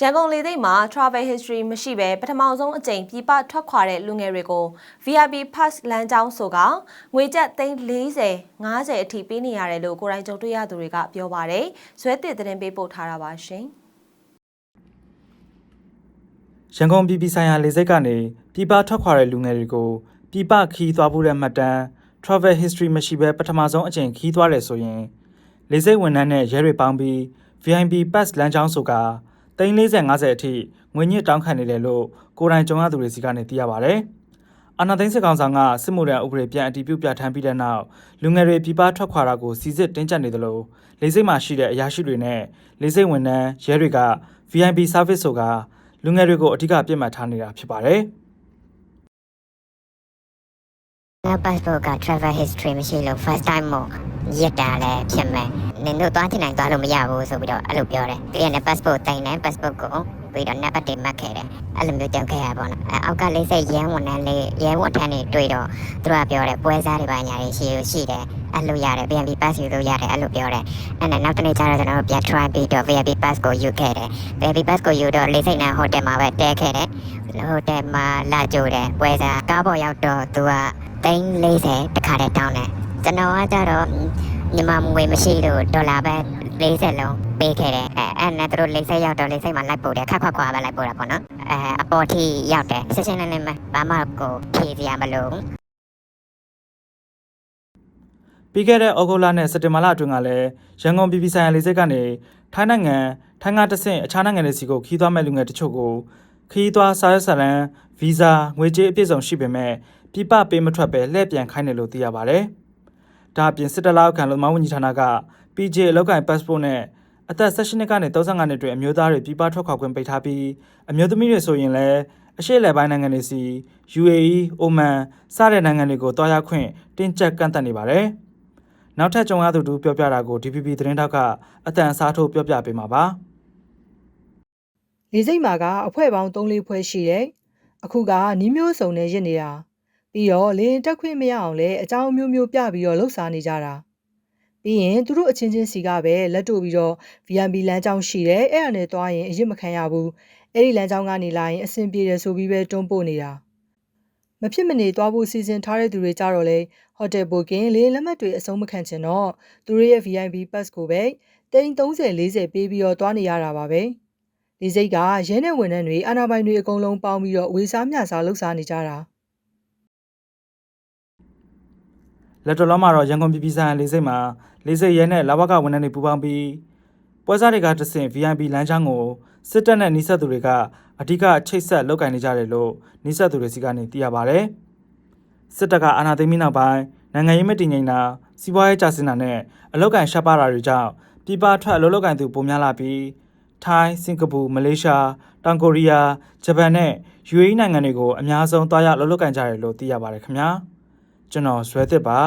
ရန်ကုန်လေဆိပ်မှာ travel history မရှိဘဲပထမဆုံးအကြိမ်ပြည်ပထွက်ခွာတဲ့လူငယ်တွေကို VIP pass လမ်းကြောင်းဆိုကငွေကျပ်သိန်း40 50အထိပေးနေရတယ်လို့ကိုယ်တိုင်ကြုံတွေ့ရသူတွေကပြောပါတယ်။ဇွဲတစ်သတင်းပေးပို့ထားတာပါရှင်။ရန်ကုန်ပြည်ပြည်ဆိုင်ရာလေဆိပ်ကနေပြည်ပထွက်ခွာတဲ့လူငယ်တွေကိုပြည်ပခီးသွားဖို့တဲ့မှတ်တမ်း travel history မရှိဘဲပထမဆုံးအကြိမ်ခီးသွားတယ်ဆိုရင်လေဆိပ်ဝန်ထမ်းနဲ့ရဲတွေပေါင်းပြီး VIP pass လမ်းကြောင်းဆိုက 340 50အထိငွေညစ်တောင်းခံနေတယ်လို့ကိုယ်တိုင်ကြုံရသူတွေစီကနေသိရပါဗျ။အာနာသိန်းစစ်ကောင်ဆောင်ကစစ်မှုထမ်းဥပဒေပြန်အတည်ပြုပြဋ္ဌာန်းပြီးတဲ့နောက်လူငယ်တွေပြည်ပထွက်ခွာတာကိုစီစစ်တင်းကျပ်နေတယ်လို့လေဆိပ်မှာရှိတဲ့အရာရှိတွေနဲ့လေဆိပ်ဝန်ထမ်းရဲတွေက VIP service ဆိုကလူငယ်တွေကိုအဓိကပြစ်မှတ်ထားနေတာဖြစ်ပါတယ်။။နောက် passport က travel history မရှိလို့ first time မို့ ရစ်တာလည်းဖြစ်မယ်။နင်တို့သွားချင်တိုင်းသွားလို့မရဘူးဆိုပြီးတော့အဲ့လိုပြောတယ်။ပြီးရင်လည်း passport တင်တယ် passport ကိုပြီးတော့ nap တွေမှတ်ခဲ့တယ်။အဲ့လိုမျိုးကြောက်ခဲ့ရပါတော့။အဲ့အောက်ကလေးစိတ်ရဲဝန်ထမ်းလေးရဲဝန်ထမ်းတွေတွေ့တော့သူကပြောတယ်ပွဲစားတွေပါညာတွေရှိရှိတယ်။အဲ့လိုရတယ် VIP pass ယူလို့ရတယ်အဲ့လိုပြောတယ်။အဲ့နဲ့နောက်တစ်နေ့ကျတော့ကျွန်တော်တို့ပြန် try ပြီးတော့ VIP pass ကိုယူခဲ့တယ်။ VIP pass ကိုယူတော့လေးစိတ်နဲ့ဟိုတယ်မှာပဲတဲခဲ့တယ်။ဟိုတယ်မှာလာကြိုတယ်ပွဲစားကားပေါ်ရောက်တော့သူကသိန်း40တခါတည်းတောင်းတယ် ကျွန်တော်ကကြတော့မြန်မာငွေမရှိလို့ဒေါ်လာပဲ40လုံးပေးခဲ့တယ်အဲအဲ့နဲ့သူတို့40ရောက်တော့40မှာလိုက်ပို့တယ်ခက်ခွက်ခွာပဲလိုက်ပို့တာပေါ့နော်အဲအပေါ်ထိရောက်တယ်ဆက်ရှင်နေနေမှာဘာမှကိုဖြေစရာမလိုဘူးပြီးခဲ့တဲ့ဩဂုတ်လနဲ့စက်တင်ဘာလအတွင်းကလည်းရန်ကုန်ပြည်ပြည်ဆိုင်ရာလေဆိပ်ကနေထိုင်းနိုင်ငံထိုင်းကတဆင့်အခြားနိုင်ငံတွေစီကိုခီးသွားမဲ့လူငယ်တချို့ကိုခီးသွားစာရွက်စာတမ်းဗီဇာငွေကြေးအပြည့်စုံရှိပေမဲ့ပြပပေးမထွက်ပဲလှည့်ပြန်ခိုင်းတယ်လို့သိရပါဗျ။ ဒါအပြင်စစ်တလောက်ခံလုံမဝန်ကြီးဌာနက PJ အလောက်ကန် passport နဲ့အသက်16နှစ်ကနေ35နှစ်တွင်အမျိုးသားတွေပြည်ပထွက်ခွာခွင့်ပိတ်ထားပြီးအမျိုးသမီးတွေဆိုရင်လည်းအရှေ့အလယ်ပိုင်းနိုင်ငံတွေစီ UAE, Oman စတဲ့နိုင်ငံတွေကိုတွားရောက်ခွင့်တင်းကျပ်ကန့်သတ်နေပါတယ်။နောက်ထပ်ကြုံရသူတို့ပြောပြတာကို DPP သတင်းတောက်ကအတန်အစားထိုးပြောပြပေးမှာပါ။လေစိတ်မှာကအဖွဲ့ပေါင်း3လေးဖွဲ့ရှိတယ်။အခုကနီးမျိုးစုံနဲ့ရစ်နေတာ။ ပြီးတော့လင်းတက်ခွင့်မရအောင်လဲအကြောင်းအမျိုးမျိုးပြပြီးတော့လှုပ်ရှားနေကြတာ။ပြီးရင်သူတို့အချင်းချင်းစီကပဲလက်တို့ပြီးတော့ VIP လမ်းကြောင်းရှိတယ်။အဲ့ဒါနဲ့သွားရင်အရစ်မခံရဘူး။အဲ့ဒီလမ်းကြောင်းကနေလာရင်အဆင်ပြေတယ်ဆိုပြီးပဲတွန်းပို့နေတာ။မဖြစ်မနေသွားဖို့စီစဉ်ထားတဲ့သူတွေကြတော့လေဟိုတယ်ဘိုကင်လေလက်မှတ်တွေအဆုံးမခံချင်တော့သူတို့ရဲ့ VIP pass ကိုပဲတိန်30 40ပေးပြီးတော့သွားနေရတာပါပဲ။ဒီစိတ်ကရဲနဲ့ဝန်ထမ်းတွေအာနာပိုင်တွေအကုန်လုံးပေါင်းပြီးတော့ဝေစားမြစားလှုပ်ရှားနေကြတာ။ လက်တော်လုံးမှာတော့ရန်ကုန်ပြည်ပြည်ဆိုင်ရာလေဆိပ်မှာလေဆိပ်ရဲနဲ့လဝကဝန်ထမ်းတွေပူးပေါင်းပြီးပွဲစားတွေကတဆင့် VIP လမ်းကြောင်းကိုစစ်တပ်နဲ့နှိစက်သူတွေကအဓိကချိတ်ဆက်လုပ်ကင်နေကြတယ်လို့နှိစက်သူတွေစီကနေသိရပါဗျ။စစ်တပ်ကအာဏာသိမ်းပြီးနောက်ပိုင်းနိုင်ငံရေးမတည်ငြိမ်တာစီးပွားရေးကျဆင်းတာနဲ့အလောက်ကန်ရှားပါတာတွေကြောင့်ပြည်ပထွက်အလုပ်လုပ်ကင်သူပုံများလာပြီးထိုင်း၊စင်ကာပူ၊မလေးရှား၊တောင်ကိုရီးယား၊ဂျပန်နဲ့ UAE နိုင်ငံတွေကိုအများဆုံးတွားရောက်အလုပ်လုပ်ကင်ကြတယ်လို့သိရပါတယ်ခင်ဗျာ။ ကျွန်တော်ဇွဲသစ်ပါ